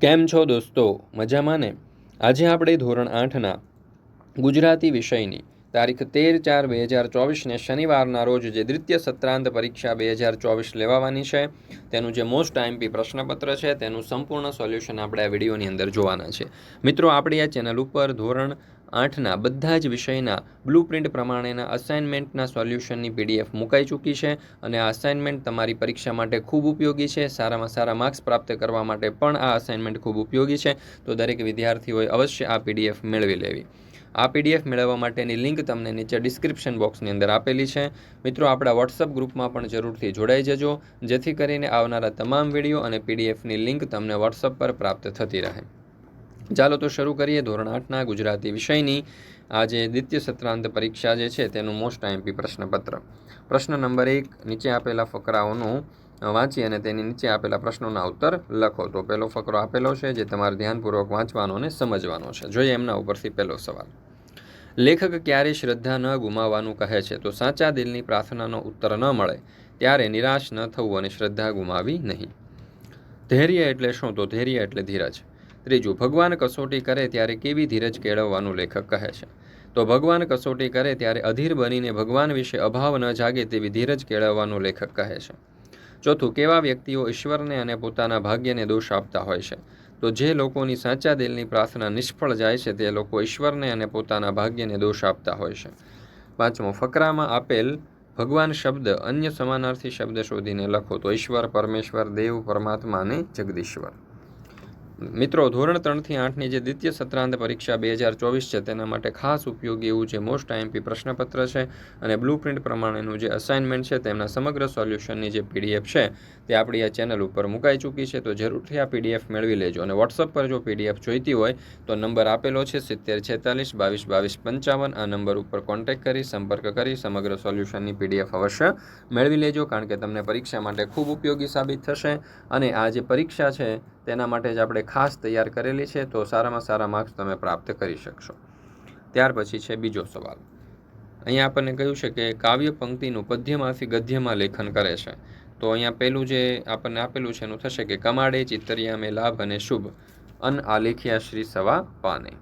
કેમ છો દોસ્તો? મજામાં ને? આજે આપણે ધોરણ આઠના ગુજરાતી વિષયની તારીખ તેર ચાર બે હજાર ચોવીસને શનિવારના રોજ જે દ્વિતીય સત્રાંત પરીક્ષા બે હજાર ચોવીસ લેવાવાની છે, તેનું જે મોસ્ટ આઈમપી પ્રશ્નપત્ર છે, તેનું સંપૂર્ણ સોલ્યુશન આપણે આ વિડીયોની અંદર જોવાના છે. મિત્રો, આપણી આ ચેનલ ઉપર ધોરણ આઠના બધા જ વિષયના બ્લુ પ્રિન્ટ પ્રમાણેના અસાઇનમેન્ટના સોલ્યુશનની પીડીએફ મુકાઈ ચૂકી છે અને આ અસાઇનમેન્ટ તમારી પરીક્ષા માટે ખૂબ ઉપયોગી છે. સારામાં સારા માર્ક્સ પ્રાપ્ત કરવા માટે પણ આ અસાઇનમેન્ટ ખૂબ ઉપયોગી છે. તો દરેક વિદ્યાર્થીઓએ અવશ્ય આ પીડીએફ મેળવી લેવી. આ પીડીએફ મેળવવા માટેની લિંક તમને નીચે ડિસ્ક્રિપ્શન બોક્સની અંદર આપેલી છે. મિત્રો, આપણા વોટ્સઅપ ગ્રુપમાં પણ જરૂરથી જોડાઈ જજો. જેથી કરીને આવનારા તમામ વીડિયો અને પીડીએફની લિંક તમને વોટ્સઅપ પર પ્રાપ્ત થતી રહે. ચાલો તો શરૂ કરીએ ધોરણ આઠના ગુજરાતી વિષયની. આજે દ્વિતીય સત્રાંત પરીક્ષા જે છે તેનું મોસ્ટ આઈએમપી પ્રશ્નપત્ર. પ્રશ્ન નંબર એક, નીચે આપેલા ફકરાઓનું વાંચી અને તેની નીચે આપેલા પ્રશ્નોના ઉત્તર લખો. તો પહેલો ફકરો આપેલો છે જે તમારે ધ્યાનપૂર્વક વાંચવાનો અને સમજવાનો છે. જોઈએ એમના ઉપરથી પહેલો સવાલ. લેખક ક્યારે શ્રદ્ધા ન ગુમાવવાનું કહે છે? તો સાચા દિલની પ્રાર્થનાનો ઉત્તર ન મળે, ત્યારે નિરાશ ન થવું અને શ્રદ્ધા ગુમાવી નહીં. ધૈર્ય એટલે શું? તો ધૈર્ય એટલે ધીરજ. ત્રીજું, ભગવાન કસોટી કરે ત્યારે કેવી ધીરજ કેળવવાનું લેખક કહે છે? તો ભગવાન કસોટી કરે ત્યારે અધીર બનીને ભગવાન વિશે અભાવ ન જાગે તેવી ધીરજ કેળવવાનું લેખક કહે છે. ચોથું, કેવા વ્યક્તિઓ ઈશ્વરને અને પોતાના ભાગ્યને દોષ આપતા હોય છે? તો જે લોકોની સાચા દિલની પ્રાર્થના નિષ્ફળ જાય છે તે લોકો ઈશ્વરને અને પોતાના ભાગ્યને દોષ આપતા હોય છે. પાંચમો, ફકરામાં આપેલ ભગવાન શબ્દ અન્ય સમાનાર્થી શબ્દ શોધીને લખો તો ઈશ્વર, પરમેશ્વર, દેવ, પરમાત્મા અને જગદીશ્વર. મિત્રો, ધોરણ ત્રણથી આઠની જે દ્વિતીય સત્રાંત પરીક્ષા બે હજાર ચોવીસ છે, તેના માટે ખાસ ઉપયોગી એવું જે મોસ્ટ આઈએમપી પ્રશ્નપત્ર છે અને બ્લુ પ્રિન્ટ પ્રમાણેનું જે અસાઇનમેન્ટ છે, તેમના સમગ્ર સોલ્યુશનની જે પીડીએફ છે, તે આપણી આ ચેનલ ઉપર મુકાઈ ચૂકી છે. તો જરૂરથી આ પીડીએફ મેળવી લેજો અને વોટ્સઅપ પર જો પીડીએફ જોઈતી હોય, તો નંબર આપેલો છે સિત્તેર છેતાલીસ બાવીસ બાવીસ પંચાવન. આ નંબર ઉપર કોન્ટેક કરી, સંપર્ક કરી, સમગ્ર સોલ્યુશનની પીડીએફ અવશ્ય મેળવી લેજો, કારણ કે તમને પરીક્ષા માટે ખૂબ ઉપયોગી સાબિત થશે. અને આ જે પરીક્ષા છે તેના માટે જ આપણે ખાસ તૈયાર કરેલી છે, તો સારામાં સારા માર્ક્સ તમે પ્રાપ્ત કરી શકશો. ત્યાર પછી છે બીજો સવાલ. અહીંયા આપણને કહ્યું છે કે કાવ્ય પંક્તિનું પદ્યમાંથી ગદ્યમાં લેખન કરે છે. તો અહીંયા પહેલું જે આપણને આપેલું છે એનું થશે કે કમાડે ચિત્તરિયા મેં લાભ અને શુભ. અન આલેખ્યા શ્રી સવા પાને.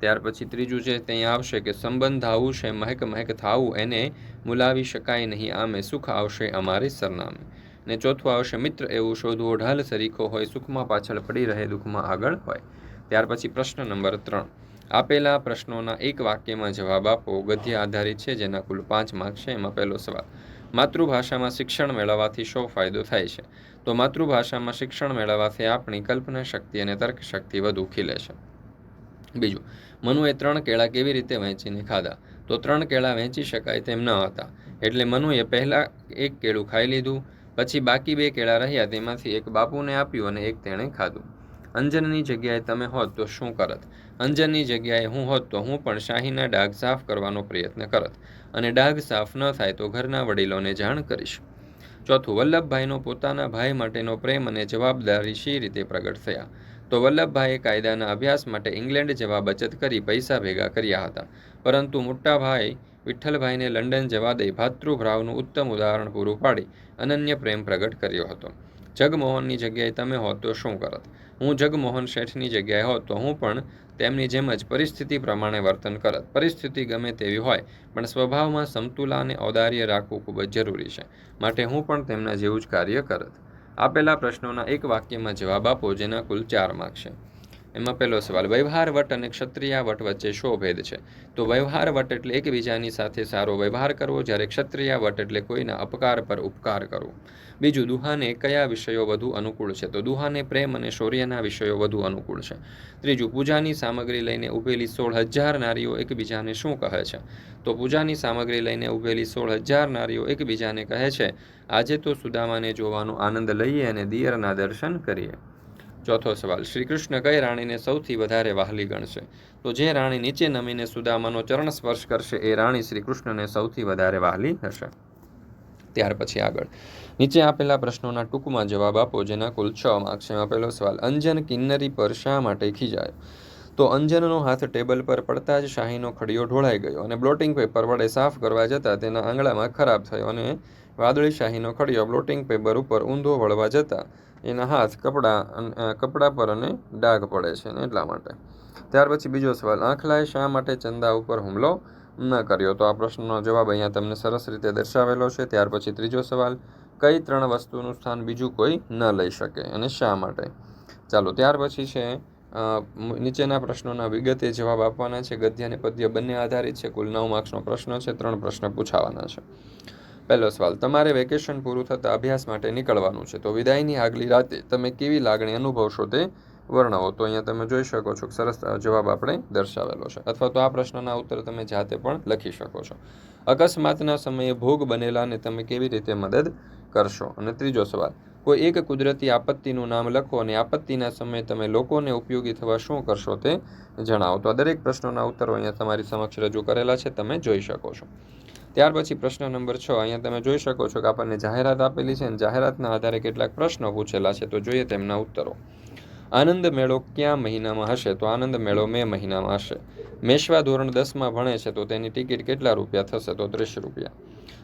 ત્યાર પછી ત્રીજું છે ત્યાં આવશે કે સંબંધ આવું છે, મહેક મહેક થાવું, એને મુલાવી શકાય નહીં, આમે સુખ આવશે અમારે સરનામે. ને ચોથું આવશે, મિત્ર, એવું શોધવો ઢાલ સરીખો હોય, સુખમાં પાછળ પડી રહે, દુઃખમાં આગળ હોય. ત્યાર પછી પ્રશ્ન નંબર ત્રણ. આપેલા પ્રશ્નોના એક વાક્યમાં જવાબ આપો. ગદ્ય આધારિત છે, જેના કુલ પાંચ માર્ક છે. એમાં પહેલો સવાલ, માતૃભાષામાં શિક્ષણ મેળવવાથી શો ફાયદો થાય છે? તો માતૃભાષામાં શિક્ષણ મેળવવાથી આપણી કલ્પના શક્તિ અને તર્ક શક્તિ વધુ ખીલે છે. બીજું, મનુએ ત્રણ કેળા કેવી રીતે વહેંચીને ખાધા? તો ત્રણ કેળા વહેંચી શકાય તેમ ન હતા. એટલે મનુએ પહેલાં એક કેળું ખાઈ લીધું પછી બાકી બે કેળા રહ્યા તેમાંથી એક બાપુને આપ્યું અને એક તેણે ખાધું. અંજનની જગ્યાએ તમે હોત તો શું કરત? અંજનની જગ્યાએ હું હોત તો હું પણ શાહીના ડાઘ સાફ કરવાનો પ્રયત્ન કરત અને ડાઘ સાફ ન થાય તો ઘરના વડીલોને જાણ કરીશ. ચોથું, વલ્લભભાઈનો પોતાના ભાઈ માટેનો પ્રેમ અને જવાબદારી શી રીતે પ્રગટ થયા? તો વલ્લભભાઈએ કાયદાના અભ્યાસ માટે ઇંગ્લેન્ડ જવા બચત કરી પૈસા ભેગા કર્યા હતા. પરંતુ મોટા ભાઈ વિઠ્ઠલભાઈને લંડન જવા દઈ ભાતૃભાવનું ઉત્તમ ઉદાહરણ પૂરું પાડી અનન્ય પ્રેમ પ્રગટ કર્યો હતો. જગમોહનની જગ્યાએ તમે હોત તો શું કરત? હું જગમોહન શેઠની જગ્યાએ હોત તો હું પણ તેમની જેમ જ પરિસ્થિતિ પ્રમાણે વર્તન કરત. પરિસ્થિતિ ગમે તેવી હોય, પણ સ્વભાવમાં સમતુલા અને ઔદાર્ય રાખવું ખૂબ જ જરૂરી છે. માટે હું પણ તેમના જેવું જ કાર્ય કરત. આપેલા પ્રશ્નોના એક વાક્યમાં જવાબ આપો, જેના કુલ ચાર માર્ક છે. એમાં પહેલો સવાલ, વ્યવહાર વટ અને ક્ષત્રિયા વટ વચ્ચે શો ભેદ છે? તો વ્યવહાર વટ એટલે એકબીજાની સાથે સારો વ્યવહાર કરવો, જ્યારે ક્ષત્રિય વટ એટલે કોઈના અપકાર પર ઉપકાર કરવો. બીજું, દુહાને કયા વિષયો વધુ અનુકૂળ છે? તો દુહાને પ્રેમ અને શૌર્યના વિષયો વધુ અનુકૂળ છે. ત્રીજું, પૂજાની સામગ્રી લઈને ઉભેલી સોળ હજાર નારીઓ એકબીજાને શું કહે છે? તો પૂજાની સામગ્રી લઈને ઉભેલી સોળ હજાર નારીઓ એકબીજાને કહે છે, આજે તો સુદામાને જોવાનો આનંદ લઈએ અને દિયરના દર્શન કરીએ. ચોથો સવાલ શ્રી કૃષ્ણ કઈ રાણીને સૌથી વધારે વહાલી ગણશે? તો જે રાણી નીચે નમીને સુદામાનો ચરણ સ્પર્શ કરશે, એ રાણી શ્રી કૃષ્ણને સૌથી વધારે વહાલી હશે. ત્યાર પછી આગળ. નીચે આપેલા પ્રશ્નોના ટૂંકમાં જવાબ આપો, જેના કુલ છ માર્ક છે આપેલો સવાલ, અંજન કિન્નરી પર શા માટે ખીજાયો? તો અંજનનો હાથ ટેબલ પર પડતા જ શાહીનો ખડિયો ઢોળાઈ ગયો અને બ્લોટિંગ પેપર વડે સાફ કરવા જતાં તેના આંગળામાં ખરાબ થયો અને વાદળી શાહીનો ખડિયો બ્લોટિંગ પેપર ઉપર ઊંધો વળવા જતાં એના હાથ, કપડાં કપડાં પર અને ડાઘ પડે છે ને એટલા માટે. ત્યાર પછી બીજો સવાલ આંખલાએ શા માટે ચંદા ઉપર હુમલો ન કર્યો? તો આ પ્રશ્નનો જવાબ અહીંયા તમને સરસ રીતે દર્શાવેલો છે. ત્યાર પછી ત્રીજો સવાલ, કઈ ત્રણ વસ્તુનું સ્થાન બીજું કોઈ ન લઈ શકે અને શા માટે? ચાલો, ત્યાર પછી છે નીચેના પ્રશ્નોના વિગતે જવાબ આપવાના છે. ગદ્ય અને પદ્ય બંને આધારિત છે. કુલ નવ માર્ક્સનો પ્રશ્ન છે. ત્રણ પ્રશ્ન પૂછાવાના છે. પહેલો સવાલ, તમારે વેકેશન પૂરું થતાં અભ્યાસ માટે નીકળવાનું છે, તો વિદાયની આગલી રાતે તમે કેવી લાગણી અનુભવશો તે વર્ણવો, તો અહીંયા તમે જોઈ શકો છો કે સરસ જવાબ આપણે દર્શાવેલો છે, અથવા તો આ પ્રશ્નના ઉત્તર તમે જાતે પણ લખી શકો છો. અકસ્માતના સમયે ભોગ બનેલાને તમે કેવી રીતે મદદ કરશો? અને ત્રીજો સવાલ, કોઈ એક કુદરતી આપત્તિનું નામ લખો અને આપત્તિના સમયે તમે લોકોને ઉપયોગી થવા શું કરશો તે જણાવો, તો આ દરેક પ્રશ્નોના ઉત્તરો અહીંયા તમારી સમક્ષ રજૂ કરેલા છે, તમે જોઈ શકો છો. ત્યાર પછી પ્રશ્ન નંબર છ, અહીંયા તમે જોઈ શકો છો કે આપણને જાહેરાત આપેલી છે અને જાહેરાતના આધારે કેટલાક પ્રશ્નો પૂછેલા છે, તો જોઈએ તેમના ઉત્તરો. આનંદ મેળો ક્યાં મહિનામાં હશે? તો આનંદ મેળો મે મહિનામાં હશે. મેશવા ધોરણ દસમાં ભણે છે, તો તેની ટિકિટ કેટલા રૂપિયા થશે? તો ત્રીસ રૂપિયા.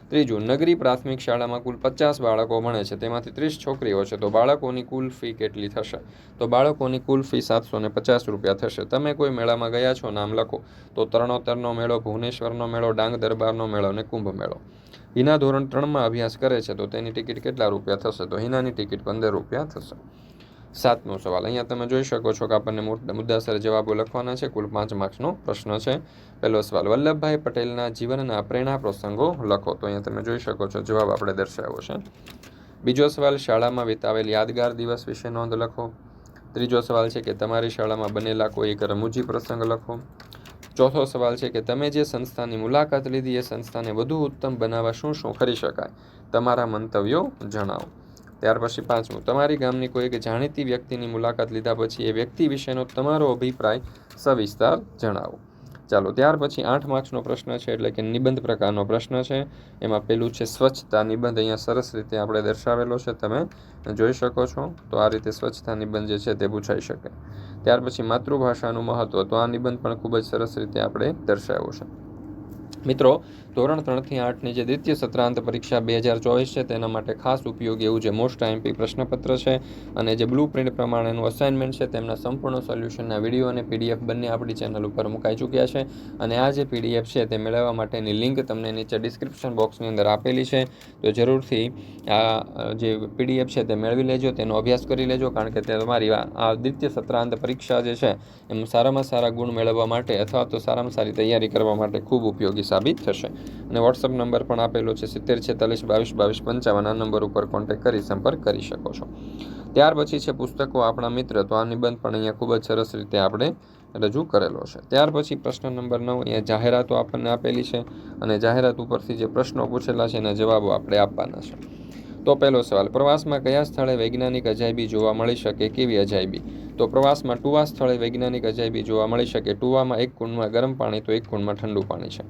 ત્રીજું, નગરી પ્રાથમિક શાળામાં કુલ પચાસ બાળકો ભણે છે. તેમાંથી ત્રીસ છોકરીઓ છે. તો બાળકોની કુલ ફી કેટલી થશે? તો બાળકોની કુલ ફી સાતસો ને પચાસ રૂપિયા થશે. તમે કોઈ મેળામાં ગયા છો? નામ લખો. તો તરણોતરનો મેળો, ભુવનેશ્વરનો મેળો, ડાંગ દરબારનો મેળો અને કુંભ મેળો. હિના ધોરણ ત્રણમાં અભ્યાસ કરે છે. તો તેની ટિકિટ કેટલા રૂપિયા થશે? તો હિનાની ટિકિટ પંદર રૂપિયા થશે. સાતમો સવાલ. અહીંયા તમે જોઈ શકો છો કે આપણને મુદ્દા- મુદ્દાસર જવાબો લખવાના છે. કુલ પાંચ માર્ક્સનો પ્રશ્ન છે. પહેલો સવાલ, વલ્લભભાઈ પટેલના જીવનના પ્રેરણા પ્રસંગો લખો. તો અહીંયા તમે જોઈ શકો છો, જવાબ આપણે દર્શાવ્યો છે. બીજો સવાલ, શાળામાં વિતાવેલ યાદગાર દિવસ વિશે નોંધ લખો. ત્રીજો સવાલ છે કે તમારી શાળામાં બનેલા કોઈ એક રમૂજી પ્રસંગ લખો. ચોથો સવાલ છે કે તમે જે સંસ્થાની મુલાકાત લીધી, એ સંસ્થાને વધુ ઉત્તમ બનાવવા શું શું કરી શકાય? તમારા મંતવ્યો જણાવો. ત્યાર પછી પાંચમું. તમારી ગામની કોઈ એક જાણીતી વ્યક્તિની મુલાકાત લીધા પછી એ વ્યક્તિ વિશેનો તમારો અભિપ્રાય સવિસ્તાર જણાવો. ચાલો, ત્યાર પછી આઠ માર્ક્સનો પ્રશ્ન છે, એટલે કે નિબંધ પ્રકારનો પ્રશ્ન છે. એમાં પેલું છે સ્વચ્છતા નિબંધ, અહીંયા સરસ રીતે આપણે દર્શાવેલો છે, તમે જોઈ શકો છો. તો આ રીતે સ્વચ્છતા નિબંધ જે છે તે પૂછાઈ શકે. ત્યાર પછી માતૃભાષાનું મહત્ત્વ તો આ નિબંધ પણ ખૂબ જ સરસ રીતે આપણે દર્શાવ્યો છે. મિત્રો ધોરણ ત્રણથી આઠની જે દ્વિતીય સત્રાંત પરીક્ષા બે હજાર ચોવીસ છે, તેના માટે ખાસ ઉપયોગી એવું જે મોસ્ટ આઈએમપી પ્રશ્નપત્ર છે અને જે બ્લુ પ્રિન્ટ પ્રમાણેનું અસાઇનમેન્ટ છે, તેમના સંપૂર્ણ સોલ્યુશનના વીડિયો અને પીડીએફ બંને આપણી ચેનલ ઉપર મુકાઈ ચૂક્યા છે. અને આ જે પીડીએફ છે, તે મેળવવા માટેની લિંક તમને નીચે ડિસ્ક્રિપ્શન બોક્સની અંદર આપેલી છે. તો જરૂરથી આ જે પીડીએફ છે, તે મેળવી લેજો, તેનો અભ્યાસ કરી લેજો, કારણ કે તે તમારી આ દ્વિતીય સત્રાંત પરીક્ષા જે છે, એમાં સારામાં સારા ગુણ મેળવવા માટે અથવા તો સારામાં સારી તૈયારી કરવા માટે ખૂબ ઉપયોગી સાબિત થશે. અને વોટ્સઅપ નંબર પણ આપેલો છે સિત્તેર છેતાલીસ બાવીસ બાવીસ પંચાવન. આ નંબર ઉપર કોન્ટેક્ટ કરી સંપર્ક કરી શકો છો. ત્યાર પછી છે પુસ્તકો આપણા મિત્ર, તો આ નિબંધ પણ અહીંયા ખૂબ જ સરસ રીતે આપણે રજૂ કરેલો છે. ત્યાર પછી પ્રશ્ન નંબર નવ, અહીંયા જાહેરાતો આપણને આપેલી છે અને જાહેરાત ઉપરથી જે પ્રશ્નો પૂછેલા છે એના જવાબો આપણે આપવાના છે. તો પહેલો સવાલ, પ્રવાસમાં કયા સ્થળે વૈજ્ઞાનિક અજાયબી જોવા મળી શકે, કેવી અજાયબી? તો પ્રવાસમાં ટુવા સ્થળે વૈજ્ઞાનિક અજાયબી જોવા મળી શકે, ટુવામાં એક કુંડમાં ગરમ પાણી, તો એક કુંડમાં ઠંડુ પાણી છે.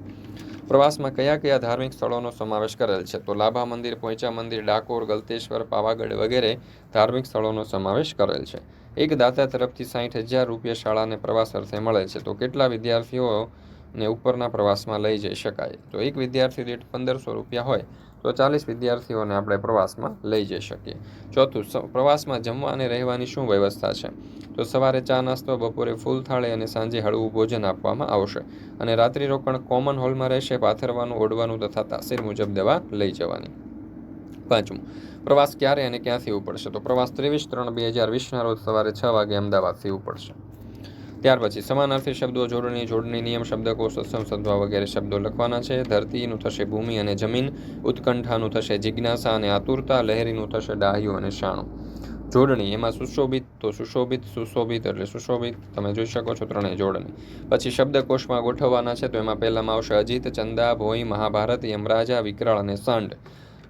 પ્રવાસમાં કયા કયા ધાર્મિક સ્થળોનો સમાવેશ કરેલ છે? તો લાભા મંદિર, પોઈચા મંદિર, ડાકોર, ગલતેશ્વર, પાવાગઢ વગેરે ધાર્મિક સ્થળોનો સમાવેશ કરેલ છે. એક દાતા તરફથી સાઠ હજાર રૂપિયા શાળાને પ્રવાસ અર્થે મળે છે. તો કેટલા વિદ્યાર્થીઓને ઉપરના પ્રવાસમાં લઈ જઈ શકાય? તો એક વિદ્યાર્થી દીઠ પંદરસો રૂપિયા હોય. તો ચાલીસ વિદ્યાર્થીઓને આપણે પ્રવાસમાં લઈ જઈ શકીએ. ચોથું પ્રવાસમાં જમવા અને રહેવાની શું વ્યવસ્થા છે? તો સવારે ચા નાસ્તો, બપોરે ફૂલ થાળી અને સાંજે હળવું ભોજન આપવામાં આવશે. અને રાત્રિ રોકાણ કોમન હોલમાં રહેશે, પાથરવાનું, ઓઢવાનું તથા તાસીર મુજબ દવા લઈ જવાની. પાંચમું, પ્રવાસ ક્યારે અને ક્યાંથી ઉપડશે? તો પ્રવાસ ત્રેવીસ ત્રણ બે હજાર વીસના રોજ સવારે છ વાગે અમદાવાદથી ઉપડશે. ત્યાર પછી સમાનાર્થી શબ્દો, જોડણી જોડણી, નિયમ, શબ્દકોશ, સત્સંગ, સદ્ભાવ વગેરે શબ્દો લખવાના છે. ધરતીનું થશે ભૂમિ અને જમીન, ઉત્કંઠાનું થશે જિજ્ઞાસા અને આતુરતા, લહેરીનું થશે ડાહ્યું અને શાણું. જોડણી, એમાં સુશોભિત તો સુશોભિત સુશોભિત એટલે સુશોભિત. તમે જોઈ શકો છો ત્રણેય જોડણી. પછી શબ્દકોશમાં ગોઠવવાના છે તો એમાં પહેલામાં આવશે અજીત, ચંદા, ભોઈ, મહાભારત, યમરાજા, વિકરાળ અને સંડ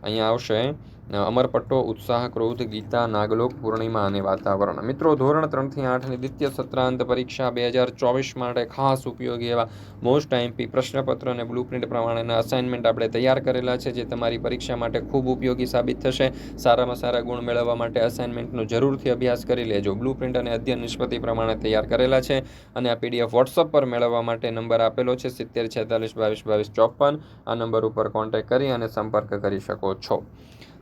અહીંયા આવશે અમરપટ્ટો ઉત્સાહ, ક્રોધ, ગીતા, નાગલોક, પૂર્ણિમા અને વાતાવરણ. મિત્રો, ધોરણ ત્રણથી આઠની દ્વિતીય સત્રાંત પરીક્ષા બે હજાર ચોવીસ માટે ખાસ ઉપયોગી એવા મોસ્ટ આઈમપી પ્રશ્નપત્ર અને બ્લુપ્રિન્ટ પ્રમાણેના અસાઇનમેન્ટ આપણે તૈયાર કરેલા છે, જે તમારી પરીક્ષા માટે ખૂબ ઉપયોગી સાબિત થશે. સારામાં સારા ગુણ મેળવવા માટે અસાઇનમેન્ટનો જરૂરથી અભ્યાસ કરી લેજો. બ્લુપ્રિન્ટ અને અધ્યયન નિષ્પતિ પ્રમાણે તૈયાર કરેલા છે અને આ પીડીએફ વોટ્સઅપ પર મેળવવા માટે નંબર આપેલો છે સિત્તેર છેતાલીસ બાવીસ બાવીસ ચોપન. આ નંબર ઉપર કોન્ટેક્ટ કરી અને સંપર્ક કરી શકો છો.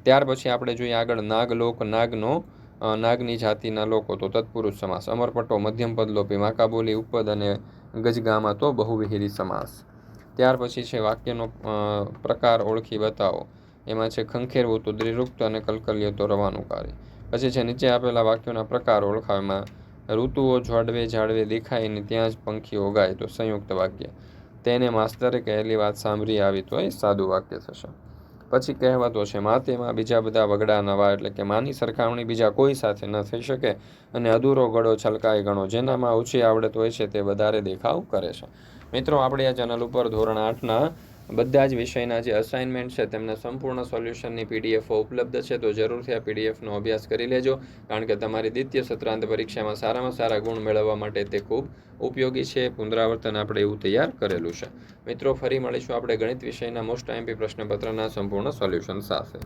ત્યાર પછી આપણે જોઈએ આગળ નાગલોક, નાગનો નાગની જાતિના લોકો તો તત્પુરુષ સમાસ. અમરપટ્ટો, મધ્યમ પદલોપી માકાબોલી ઉપપદ અને ગજગામાં તો બહુવિહિરી સમાસ. ત્યાર પછી છે વાક્યનો પ્રકાર ઓળખી બતાવો. એમાં છે ખંખેરવું તો દ્રિરુક્ત અને કલકલિયો તો રવાનુકારી. પછી છે નીચે આપેલા વાક્યોના પ્રકાર ઓળખાવામાં ઋતુઓ જોડવે જાળવે દેખાય ને ત્યાં જ પંખીઓ ગાય તો સંયુક્ત વાક્ય. તેને માસ્તરે કહેલી વાત સાંભળી આવી તો એ સાદું વાક્ય થશે. પછી કહેવાતો છે માતેમાં બીજા બધા વગડા નવા એટલે કે માની સરખામણી બીજા કોઈ સાથે ન થઈ શકે અને અધૂરો ગળો છલકાય ગણો. જેનામાં ઓછી આવડત હોય છે તે વધારે દેખાવ કરે છે. મિત્રો, આપણે આ ચેનલ ઉપર ધોરણ આઠના બધા જ વિષયના જે અસાઇનમેન્ટ છે તેમના સંપૂર્ણ સોલ્યુશનની પીડીએફો ઉપલબ્ધ છે, તો જરૂરથી આ પીડીએફનો અભ્યાસ કરી લેજો, કારણ કે તમારી દ્વિતીય સત્રાંત પરીક્ષામાં સારામાં સારા ગુણ મેળવવા માટે તે ખૂબ ઉપયોગી છે. પુનરાવર્તન આપણે એવું તૈયાર કરેલું છે. મિત્રો, ફરી મળીશું આપણે ગણિત વિષયના મોસ્ટ આઈમ્પી પ્રશ્નપત્રના સંપૂર્ણ સોલ્યુશન સાથે.